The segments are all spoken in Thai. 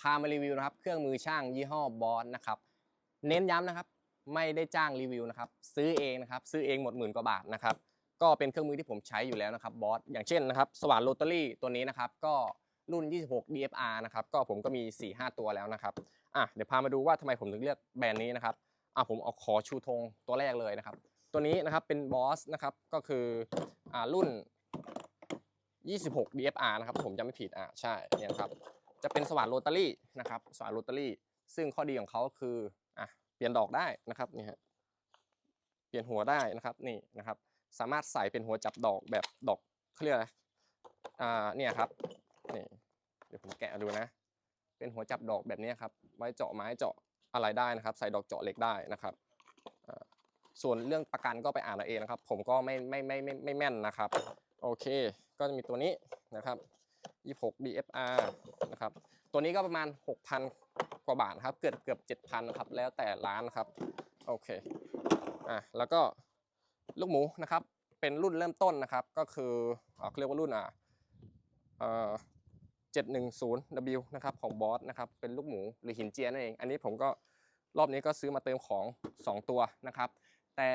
พามารีวิวนะครับ เครื่องมือช่างยี่ห้อบอสนะครับ เน้นย้ำนะครับ ไม่ได้จ้างรีวิวนะครับ ซื้อเองนะครับ ซื้อเองหมดหมื่นกว่าบาทนะครับ ก็เป็นเครื่องมือที่ผมใช้อยู่แล้วนะครับบอส อย่างเช่นนะครับ สว่านโรตารี่ตัวนี้นะครับ ก็รุ่น 26 DFR นะครับ ก็ผมก็มี 4-5 ตัวแล้วนะครับ อะ เดี๋ยวพามาดูว่าทำไมผมถึงเลือกแบรนด์นี้นะครับ อะ ผมเอาขอชูธงตัวแรกเลยนะครับ ตัวนี้นะครับเป็นบอสนะครับ ก็คือ อ่า รุ่น 26 DFR นะครับ ผมจำไม่ผิด อะ ใช่ เนี่ยครับ จะเป็นสว่านโรตารี่นะครับสว่านโรตารี่ ซึ่งข้อดีของเขาคืออะเปลี่ยนดอกได้นะครับนี่ฮะเปลี่ยนหัวได้นะครับนี่นะครับ สามารถใส่เป็นหัวจับดอกแบบดอกเขาเรียกอะไรอ่าเนี่ยครับนี่เดี๋ยวผมแกะดูนะ เป็นหัวจับดอกแบบนี้ครับ ไว้เจาะไม้เจาะอะไรได้นะครับ ใส่ดอกเจาะเหล็กได้นะครับส่วนเรื่องประกันก็ไปอ่านเอาเองนะครับ ผมก็ไม่ไม่ไม่ไม่ไม่แม่นนะครับ โอเค ก็จะมีตัวนี้นะครับ 26 DFR นะครับ ตัวนี้ก็ประมาณ 6,000 กว่าบาทครับ เกือบเกือบ7,000นะครับ แล้วแต่ร้านครับ โอเค อะ แล้วก็ลูกหมูนะครับ เป็นรุ่นเริ่มต้นนะครับ ก็คือเขาเรียกว่ารุ่นอะเอ่อ 710W นะครับ ของบอสนะครับ เป็นลูกหมูหรือหินเจียนั่นเอง อันนี้ผมก็รอบนี้ก็ซื้อมาเติมของ 2 ตัวนะครับ แต่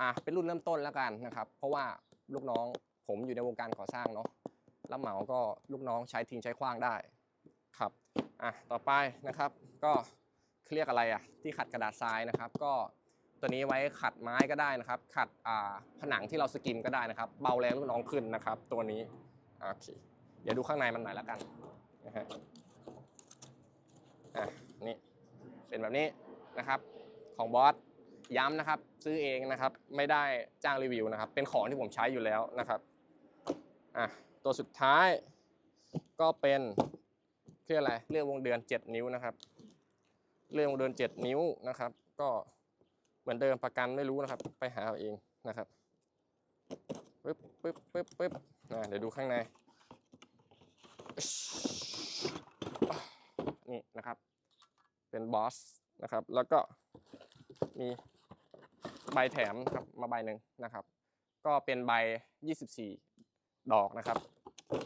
อะเป็นรุ่นเริ่มต้นแล้วกันนะครับ เพราะว่าลูกน้องผมอยู่ในวงการก่อสร้างเนาะ รับเหมาก็ลูกน้องใช้ทิ้งใช้ขว้างได้ครับอะต่อไปนะครับก็เขาเรียกอะไรอะที่ขัดกระดาษทรายนะครับ ก็ตัวนี้ไว้ขัดไม้ก็ได้นะครับ ขัดอ่าผนังที่เราสกิมก็ได้นะครับ เบาแรงลูกน้องขึ้นนะครับ ตัวนี้โอเคเดี๋ยวดูข้างในมันหน่อยแล้วกันนะฮะอะนี่เป็นแบบนี้นะครับของบอสย้ำนะครับ ซื้อเองนะครับไม่ได้จ้างรีวิวนะครับ เป็นของที่ผมใช้อยู่แล้วนะครับอะ ตัวสุดท้ายก็เป็นเรียกอะไรเรื่องวงเดือน 7 นิ้วนะครับเรื่องวงเดือน 7 นิ้วนะครับ ก็เหมือนเดิมประกันไม่รู้นะครับ ไปหาเอาเองนะครับปึ๊บปึ๊บปึ๊บปึ๊บอะเดี๋ยวดูข้างในนี่นะครับ เป็นบอสนะครับ แล้วก็มีใบแถมครับมาใบหนึ่งนะครับ ก็เป็นใบ 24 ดอกนะครับ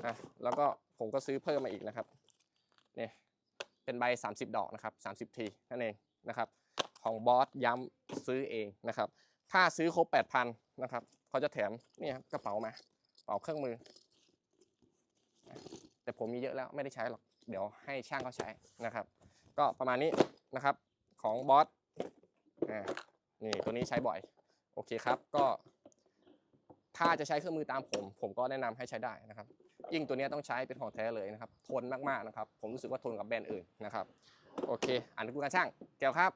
อะแล้วก็ผมก็ซื้อเพิ่มมาอีกนะครับเนี่ยเป็นใบ 30 ดอกนะครับ 30 ทีนั่นเองนะครับ ของบอสย้ำซื้อเองนะครับ ถ้าซื้อครบ 8,000นะครับเขาจะแถมนี่ครับกระเป๋ามากระเป๋าเครื่องมือ แต่ผมมีเยอะแล้วไม่ได้ใช้หรอก เดี๋ยวให้ช่างเขาใช้นะครับ ก็ประมาณนี้นะครับของบอสอ่านี่ตัวนี้ใช้บ่อย โอเคครับก็ ถ้าจะใช้เครื่องมือตามผม ผมก็แนะนำให้ใช้ได้นะครับ ยิ่งตัวนี้ต้องใช้เป็นของแท้เลยนะครับ ทนมากๆนะครับ ผมรู้สึกว่าทนกับแบรนด์อื่นนะครับ โอเค อ่านกูการช่าง แก้วครับ